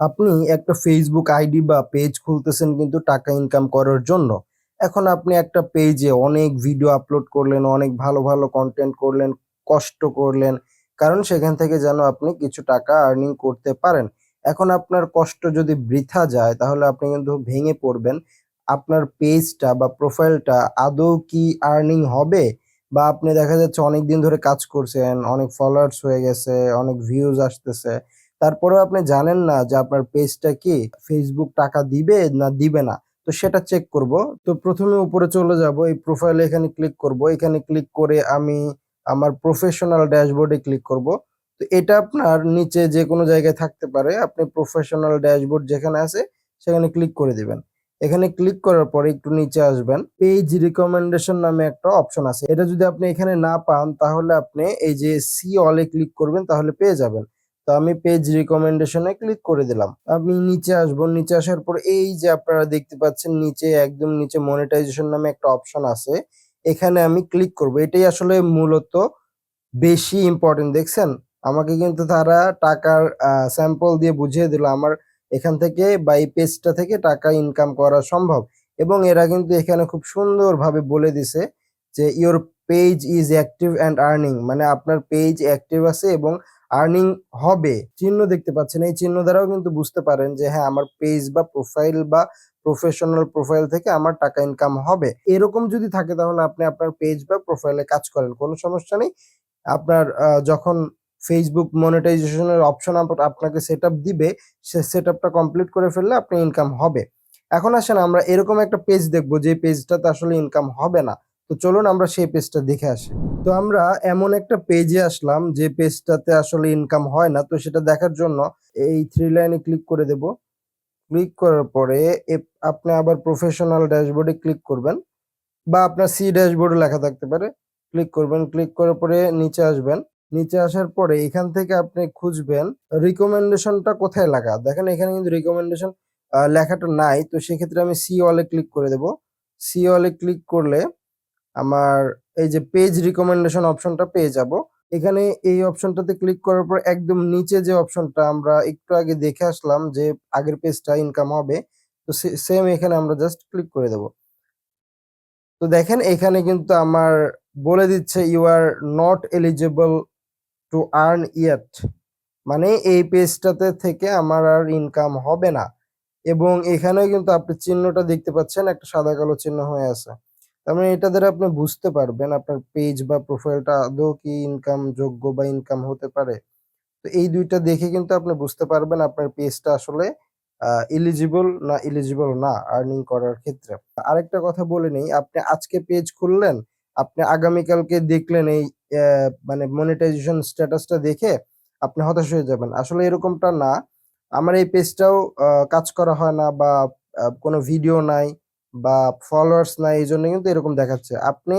আপনি একটা Facebook ID বা পেজ খুলতেছেন কিন্তু টাকা ইনকাম করার জন্য। এখন আপনি একটা পেজে অনেক ভিডিও আপলোড করলেন, অনেক ভালো, ভালো কন্টেন্ট করলেন, কষ্ট করলেন। কারণ সেখান থেকে যেন আপনি কিছু টাকা আর্নিং করতে পারেন। এখন আপনার কষ্ট যদি বৃথা যায় তাহলে আপনি কিন্তু ভেঙে পড়বেন। আপনার পেজটা বা প্রোফাইলটা আদৌ কি আর্নিং হবে? বা আপনি দেখা যাচ্ছে অনেকদিন ধরে কাজ করছেন, অনেক ফলোয়ার্স হয়ে গেছে, অনেক ভিউজ আসতেছে। তারপরেও আপনি জানেন না যে আপনার পেজটা কি, Facebook টাকা দিবে না দিবে না। তো সেটা চেক করব। তো প্রথমে উপরে চলে যাব। এই প্রোফাইলে এখানে ক্লিক করব। এখানে ক্লিক করে আমি আমার প্রফেশনাল ড্যাশবোর্ড ক্লিক করব। তো এটা আপনার নিচে যেকোনো জায়গায় থাকতে পারে। আপনি প্রফেশনাল ড্যাশবোর্ড যেখানে আছে, সেখানে ক্লিক করে দিবেন। এখানে ক্লিক করার পরে একটু নিচে আসবেন। পেজ রিকমেন্ডেশন নামে একটা অপশন আছে। এটা যদি আপনি এখানে না পান, তাহলে আপনি এই যে সি অল ক্লিক করবেন, তাহলে পেয়ে যাবেন। তো আমি পেজ রিকমেন্ডেশনে ক্লিক করে দিলাম। আমি নিচে আসব। নিচে আসার পর এই যে আপনারা দেখতে পাচ্ছেন, নিচে একদম নিচে মনিটাইজেশন নামে একটা অপশন আছে। এখানে আমি ক্লিক করব। এটাই আসলে মূলত বেশি ইম্পর্টেন্ট দেখছেন? আমাকে কিন্তু তারা টাকার স্যাম্পল দিয়ে বুঝিয়ে দিল, আমার এখান থেকে বা এই পেজটা থেকে টাকা ইনকাম করা সম্ভব। এবং এরা কিন্তু এখানে খুব সুন্দরভাবে বলে দিছে যে your page is active and earning মানে আপনার পেজ অ্যাক্টিভ আছে এবং আর্নিং হবে। চিহ্ন দেখতে পাচ্ছেন। এই চিহ্ন দ্বারাও কিন্তু বুঝতে পারেন যে হ্যাঁ আমার পেজ বা প্রোফাইল বা প্রফেশনাল প্রোফাইল থেকে আমার টাকা ইনকাম হবে। এরকম যদি থাকে তাহলে আপনি আপনার পেজ বা প্রোফাইলে কাজ করেন। কোনো সমস্যা নেই। আপনার যখন ফেসবুক মনিটাইজেশনের অপশন আপ আপনাকে সেটআপ দিবে, সে সেটআপটা কমপ্লিট করে ফেললে আপনার ইনকাম হবে। এখন আসেন আমরা এরকম একটা পেজ দেখব যে পেজটাতে আসলে ইনকাম হবে না। তো চলুন আমরা সেই পেজটা দেখে আসি। তো আমরা এমন একটা পেজে আসলাম যে পেজটাতে আসলে ইনকাম হয় না। তো সেটা দেখার জন্য এই থ্রি লাইনে ক্লিক করে দেব। ক্লিক করার পরে আপনি আবার প্রফেশনাল ড্যাশবোর্ড ক্লিক করবেন বা আপনার সি ড্যাশবোর্ড লেখা থাকতে পারে। ক্লিক করবেন। ক্লিক করার পরে নিচে আসবেন। নিচে আসার পরে এখান থেকে আপনি খুঁজবেন রিকমেন্ডেশনটা কোথায় লেখা? দেখেন এখানে কিন্তু রিকমেন্ডেশন লেখাটা নাই। তো সেক্ষেত্রে আমি সি এ ক্লিক করে দেব। সি এ ক্লিক করলে আমার এই যে পেজ রিকমেন্ডেশন অপশনটা পেয়ে যাব। এখানে এই অপশনটাতে ক্লিক করার পর একদম নিচে যে অপশনটা আমরা একটু আগে দেখে আসলাম যে আগের পেজটা ইনকাম হবে। তো সেম এখানে আমরা জাস্ট ক্লিক করে দেব। তো দেখেন এখানে কিন্তু আমার বলে দিচ্ছে you are not eligible to earn yet. মানে এই পেজটাতে থেকে আমার আর ইনকাম হবে না। এবং এখানেও কিন্তু আপনি চিহ্নটা দেখতে পাচ্ছেন, একটা সাদা কালো চিহ্ন হয়ে আছে। তার মানে এটা দ্বারা আপনি বুঝতে পারবেন আপনার পেজ বা প্রোফাইলটা আদৌ কি ইনকাম যোগ্য বা ইনকাম হতে পারে। তো এই দুইটা দেখে কিন্তু আপনি বুঝতে পারবেন আপনার পেজটা আসলে আ এলিজিবল না এলিজিবল না আর্নিং করার ক্ষেত্রে। আরেকটা কথা বলে নেই, আপনি আজকে পেজ খুললেন, আপনি আগামীকালকে দেখলেন এই মানে মনিটাইজেশন স্ট্যাটাসটা দেখে আপনি হতাশ হয়ে যাবেন। আসলে এরকমটা না। আমার এই পেজটাও কাজ করা হয় না বা কোনো ভিডিও নাই বা ফলোয়ার্স নাই এই জন্য কিন্তু এরকম দেখাচ্ছে। আপনি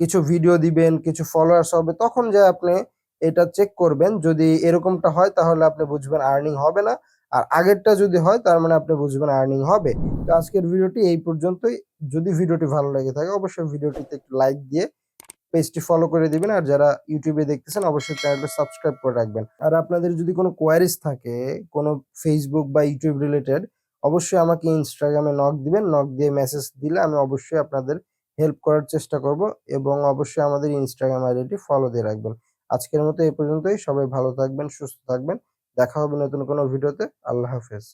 কিছু ভিডিও দিবেন, কিছু ফলোয়ার্স হবে তখন যে আপনি এটা চেক করবেন। যদি এরকমটা হয় তাহলে আপনি বুঝবেন আর্নিং হবে না। আর আগেরটা যদি হয় তার মানে আপনি বুঝবেন আর্নিং হবে। তো আজকের ভিডিওটি এই পর্যন্তই। যদি ভিডিওটি ভালো লেগে থাকে অবশ্যই ভিডিওটিতে একটু লাইক দিয়ে পেজটি ফলো করে দিবেন। আর যারা ইউটিউবে দেখতেছেন অবশ্যই চ্যানেলটা সাবস্ক্রাইব করে রাখবেন। আর আপনাদের যদি কোনো কোয়েরিজ থাকে কোনো ফেসবুক বা ইউটিউব রিলেটেড অবশ্যই আমাকে ইনস্টাগ্রামে নক দিবেন। নক দিয়ে মেসেজ দিলে আমি অবশ্যই আপনাদের হেল্প করার চেষ্টা করব এবং অবশ্যই আমাদের ইনস্টাগ্রাম আইডিটি ফলো দিয়ে রাখবেন। আজকের মতো এই পর্যন্তই। সবাই ভালো থাকবেন, সুস্থ থাকবেন। দেখা হবে নতুন কোনো ভিডিওতে। আল্লাহ হাফেজ।